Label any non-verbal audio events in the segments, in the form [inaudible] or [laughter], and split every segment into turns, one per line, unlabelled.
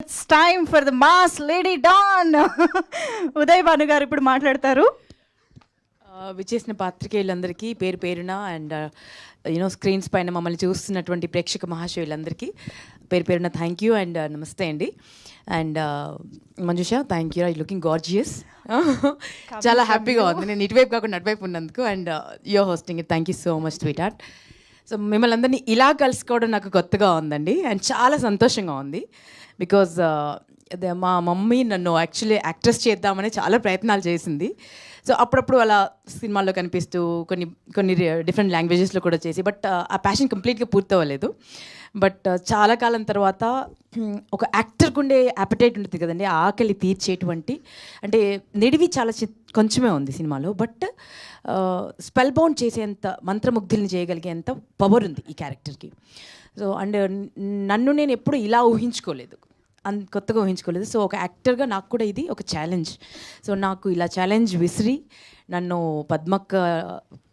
It's time for the mass lady don Uday Bhanu గారు ఇప్పుడు మాట్లాడతారు.
ఆ, విచ్చేసిన పాత్రికేయులందరికీ పేరు పేరున అండ్ యూనో స్క్రీన్స్ పైన మమ్మల్ని చూస్తున్నటువంటి ప్రేక్షక మహాశయులందరికీ పేరు పేరున థ్యాంక్ యూ అండ్ నమస్తే అండి. And Manjusha thank you I looking gorgeous చాలా హ్యాపీగా ఉంది. నేను ఇటువైపు కాకుండా అటువైపు ఉన్నందుకు and your hosting thank you so much sweetheart so మిమ్మల్ని అందరినీ ఇలా కలుసుకోవడం నాకు కొత్తగా ఉందండి. అండ్ చాలా సంతోషంగా ఉంది. బికాజ్ మా మమ్మీ నన్ను యాక్చువల్లీ యాక్ట్రెస్ చేద్దామని చాలా ప్రయత్నాలు చేసింది. సో అప్పుడప్పుడు అలా సినిమాల్లో కనిపిస్తూ కొన్ని కొన్ని డిఫరెంట్ లాంగ్వేజెస్లో కూడా చేసి బట్ uh, ఆ ప్యాషన్ కంప్లీట్గా పూర్తవ్వలేదు బట్ చాలా కాలం తర్వాత ఒక యాక్టర్కి ఉండే అపటైట్ ఉంటుంది కదండి ఆకలి తీర్చేటువంటి. అంటే నిడివి చాలా కొంచెమే ఉంది సినిమాలో బట్ స్పెల్ బౌండ్ చేసేంత మంత్రముగ్ధుల్ని చేయగలిగేంత పవర్ ఉంది ఈ క్యారెక్టర్కి సో అండ్ నన్ను నేను ఎప్పుడు ఇలా ఊహించుకోలేదు. అన్ కొత్తగా ఊహించుకోలేదు. సో ఒక యాక్టర్గా నాకు కూడా ఇది ఒక ఛాలెంజ్. సో నాకు ఇలా ఛాలెంజ్ విసిరి నన్ను పద్మక్క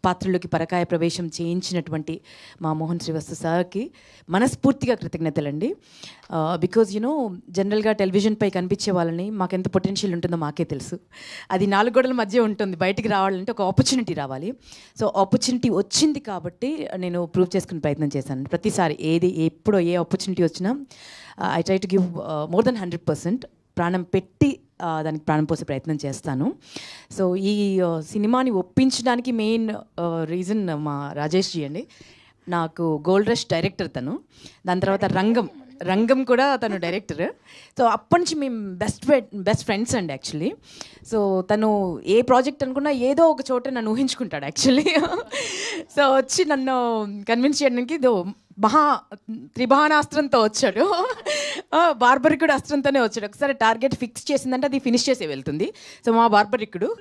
పాత్రలోకి పరకాయ ప్రవేశం చేయించినటువంటి మా మోహన్ శ్రీవస్తు సార్కి మనస్ఫూర్తిగా కృతజ్ఞతలండి. బికాజ్ యూనో జనరల్గా టెలివిజన్పై కనిపించే వాళ్ళని మాకు ఎంత పొటెన్షియల్ ఉంటుందో మాకే తెలుసు. అది నాలుగు గోడల మధ్య ఉంటుంది బయటికి రావాలంటే ఒక ఆపర్చునిటీ రావాలి. సో ఆపర్చునిటీ వచ్చింది కాబట్టి నేను ప్రూవ్ చేసుకునే ప్రయత్నం చేశాను. ప్రతిసారి ఏది ఎప్పుడో ఏ ఆపర్చునిటీ వచ్చినా I try to give more then hundred percent ప్రాణం పెట్టి దానికి ప్రాణం పోసే ప్రయత్నం చేస్తాను. సో ఈ సినిమాని ఒప్పించడానికి మెయిన్ రీజన్ మా రాజేష్ జీ అండి. నాకు గోల్డ్ రష్ డైరెక్టర్ తను. దాని తర్వాత రంగం రంగం కూడా తను డైరెక్టర్. సో అప్పటి నుంచి మేము బెస్ట్ బెస్ట్ ఫ్రెండ్స్ అండి యాక్చువల్లీ. సో తను ఏ ప్రాజెక్ట్ అనుకున్నా ఏదో ఒక చోట నన్ను ఊహించుకుంటాడు యాక్చువల్లీ. [laughs] సో వచ్చి నన్ను కన్విన్స్ చేయడానికి దో మహా త్రిభానాస్త్రంతో వచ్చాడు. బార్బరికుడు అస్త్రంతోనే వచ్చాడు. ఒకసారి టార్గెట్ ఫిక్స్ చేసిందంటే అది ఫినిష్ చేసే వెళ్తుంది. సో మా బార్బరికుడు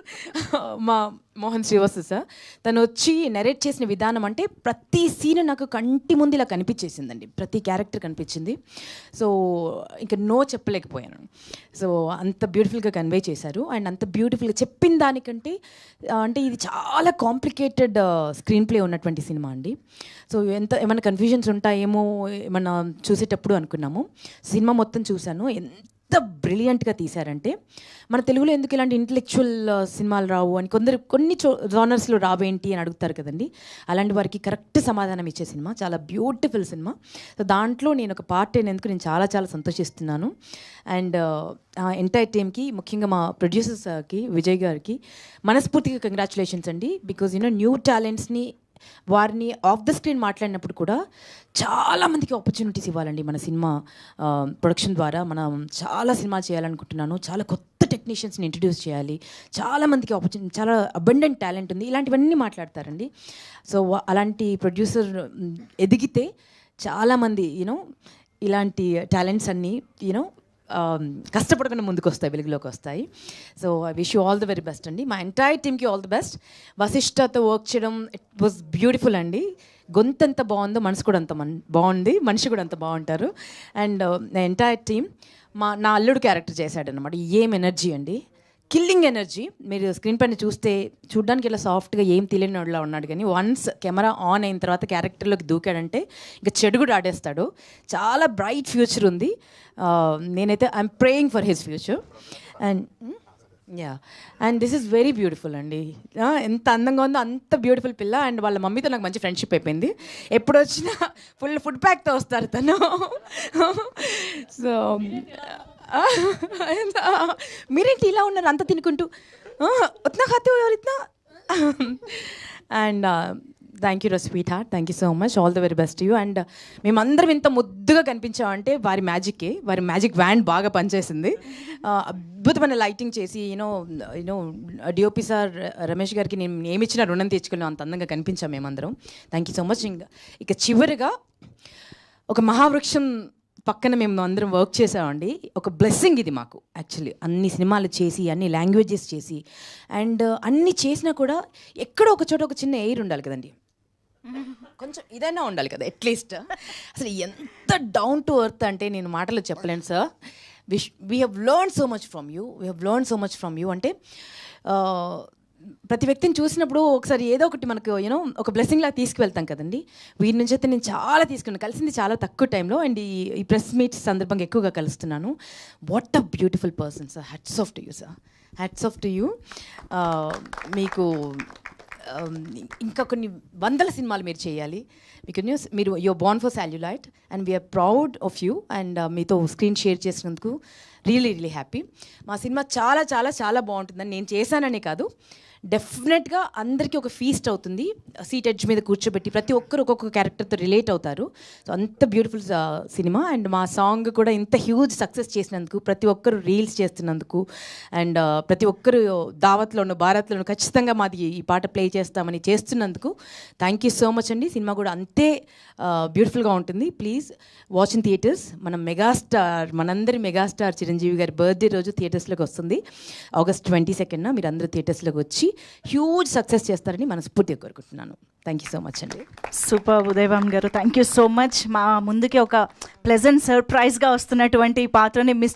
మా మోహన్ శ్రీవాస్ సార్ తను వచ్చి నెరేట్ చేసిన విధానం అంటే ప్రతి సీన్ నాకు కంటి ముందు ఇలా కనిపించేసిందండి. ప్రతి క్యారెక్టర్ కనిపించింది. సో ఇంకా నో చెప్పలేకపోయాను. సో అంత బ్యూటిఫుల్గా కన్వే చేశారు. అండ్ అంత బ్యూటిఫుల్గా చెప్పిన దానికంటే అంటే ఇది చాలా కాంప్లికేటెడ్ స్క్రీన్ ప్లే ఉన్నటువంటి సినిమా అండి. సో ఎంత ఏమైనా కన్ఫ్యూజన్స్ ఉంటాయేమో ఏమన్నా చూసేటప్పుడు అనుకున్నాము. సినిమా మొత్తం చూశాను. ఎంత ఎంత బ్రిలియంట్గా తీశారంటే మన తెలుగులో ఎందుకు ఇలాంటి ఇంటలెక్చువల్ uh, సినిమాలు రావు అని కొందరు కొన్ని జోనర్స్లో రావేంటి అని అడుగుతారు కదండి. అలాంటి వారికి కరెక్ట్ సమాధానం ఇచ్చే సినిమా చాలా బ్యూటిఫుల్ సినిమా. సో దాంట్లో నేను ఒక పార్ట్ అయినందుకు నేను చాలా చాలా సంతోషిస్తున్నాను. అండ్ uh, ఎంటైర్ టీమ్కి ముఖ్యంగా మా ప్రొడ్యూసర్స్కి విజయ్ గారికి మనస్ఫూర్తిగా కంగ్రాచులేషన్స్ అండి. బికాజ్ యూనో న్యూ టాలెంట్స్ని వారిని ఆఫ్ ద స్క్రీన్ మాట్లాడినప్పుడు కూడా చాలామందికి ఆపర్చునిటీస్ ఇవ్వాలండి మన సినిమా ప్రొడక్షన్ ద్వారా. మనం చాలా సినిమాలు చేయాలనుకుంటున్నాను. చాలా కొత్త టెక్నీషియన్స్ని ఇంట్రడ్యూస్ చేయాలి. చాలామందికి ఆపర్చునిటీ చాలా అబండెంట్ టాలెంట్ ఉంది. ఇలాంటివన్నీ మాట్లాడతారండి. సో అలాంటి ప్రొడ్యూసర్ ఎదిగితే చాలామంది యూనో ఇలాంటి టాలెంట్స్ అన్నీ యూనో Um, కష్టపడకుండా ముందుకు వస్తాయి వెలుగులోకి వస్తాయి so I wish you all the very best అండి. మా ఎంటైర్ టీమ్కి ఆల్ ద బెస్ట్ వశిష్ఠతో వర్క్ చేయడం ఇట్ వాజ్ బ్యూటిఫుల్ అండి. గొంతు ఎంత బాగుందో మనసు కూడా అంత మన్ బాగుంది. మనిషి కూడా అంత బాగుంటారు. అండ్ uh, ఎంటైర్ టీమ్ మా నా అల్లుడు క్యారెక్టర్ చేశాడనమాట ఏం ఎనర్జీ అండి. కిల్లింగ్ ఎనర్జీ మీరు స్క్రీన్ పైన చూస్తే చూడడానికి ఇలా సాఫ్ట్గా ఏం తెలియని వాడిలా ఉన్నాడు కానీ వన్స్ కెమెరా ఆన్ అయిన తర్వాత క్యారెక్టర్లోకి దూకాడంటే ఇంకా చెడు కూడా ఆడేస్తాడు. చాలా బ్రైట్ ఫ్యూచర్ ఉంది. నేనైతే I'm praying for his future and yeah and this is very beautiful అండి. ఎంత అందంగా ఉందో అంత బ్యూటిఫుల్ పిల్ల అండ్ వాళ్ళ మమ్మీతో నాకు మంచి ఫ్రెండ్షిప్ అయిపోయింది. ఎప్పుడు వచ్చినా ఫుల్ ఫుడ్ ప్యాక్తో వస్తారు తను. [laughs] సో మీరేంటి ఇలా ఉన్నారు అంత తినుకుంటూ? ఉత్నా ఖాతే ఎవరు and thank you sweetheart thank you so much all the very best you and మేమందరం ఇంత ముద్దుగా కనిపించామంటే వారి మ్యాజిక్కే వారి మ్యాజిక్ వ్యాన్ బాగా పనిచేసింది. అద్భుతమైన లైటింగ్ చేసి you know you know DOP sir Ramesh గారికి నేను ఏమిచ్చిన రుణం తీర్చుకున్నాం. అంత అందంగా కనిపించాం మేమందరం. థ్యాంక్ యూ సో మచ్ ఇంకా ఇక చివరిగా ఒక మహావృక్షం పక్కన మేము అందరం వర్క్ చేసామండి. ఒక బ్లెస్సింగ్ ఇది మాకు యాక్చువల్లీ అన్ని సినిమాలు చేసి అన్ని లాంగ్వేజెస్ చేసి అండ్ uh, అన్ని చేసినా కూడా ఎక్కడో ఒక చోట ఒక చిన్న ఎయిర్ ఉండాలి కదండి. కొంచెం ఇదైనా ఉండాలి కదా అట్లీస్ట్ అసలు ఎంత డౌన్ టు ఎర్త్ అంటే నేను మాటలు చెప్పలేను sir wish we have learn so much from you we have learn so much from you అంటే uh, ప్రతి వ్యక్తిని చూసినప్పుడు ఒకసారి ఏదో ఒకటి మనకు యూనో ఒక బ్లెస్సింగ్ లాగా తీసుకువెళ్తాం కదండి. వీరి నుంచి అయితే నేను చాలా తీసుకున్నాను. కలిసింది చాలా తక్కువ టైంలో అండ్ ఈ ప్రెస్ మీట్ సందర్భంగా ఎక్కువగా కలుస్తున్నాను. What a beautiful person sir hats off to you sir hats off to you మీకు ఇంకా కొన్ని వందల సినిమాలు మీరు చేయాలి. మీకు న్యూస్ మీరు your born for celluloid and we're proud of you and మీతో స్క్రీన్ షేర్ చేసినందుకు రియలీ రియలీ హ్యాపీ. మా సినిమా చాలా చాలా చాలా బాగుంటుందని నేను చేశాననే కాదు. డెఫినెట్గా అందరికీ ఒక ఫీస్ట్ అవుతుంది. సీట్ ఎడ్జ్ మీద కూర్చోబెట్టి ప్రతి ఒక్కరు ఒక్కొక్క క్యారెక్టర్తో రిలేట్ అవుతారు. సో అంత బ్యూటిఫుల్ uh, సినిమా. అండ్ మా సాంగ్ కూడా ఇంత హ్యూజ్ సక్సెస్ చేసినందుకు ప్రతి ఒక్కరు రీల్స్ చేస్తున్నందుకు అండ్ uh, ప్రతి ఒక్కరు దావత్లోను భారత్లోను ఖచ్చితంగా మాది ఈ పాట ప్లే చేస్తామని చేస్తున్నందుకు థ్యాంక్ యూ సో మచ్ అండి. సినిమా కూడా అంతే uh, బ్యూటిఫుల్గా ఉంటుంది. ప్లీజ్ వాచ్ ఇన్ థియేటర్స్ మనం మెగాస్టార్ మనందరి మెగాస్టార్ చిరంజీవి గారి బర్త్డే రోజు థియేటర్స్లోకి వస్తుంది. ఆగస్ట్ ట్వంటీ సెకండ్న మీరు అందరూ థియేటర్స్లోకి వచ్చి హ్యూజ్ సక్సెస్ చేస్తారని మనస్ఫూర్తిగా కోరుకుంటున్నాను. థ్యాంక్ యూ సో మచ్ అండి.
సూపర్ ఉదయభాన్ గారు థ్యాంక్ యూ సో మచ్ మా ముందుకి ఒక ప్లెజెంట్ సర్ప్రైజ్గా వస్తున్నటువంటి ఈ పాత్రని మిస్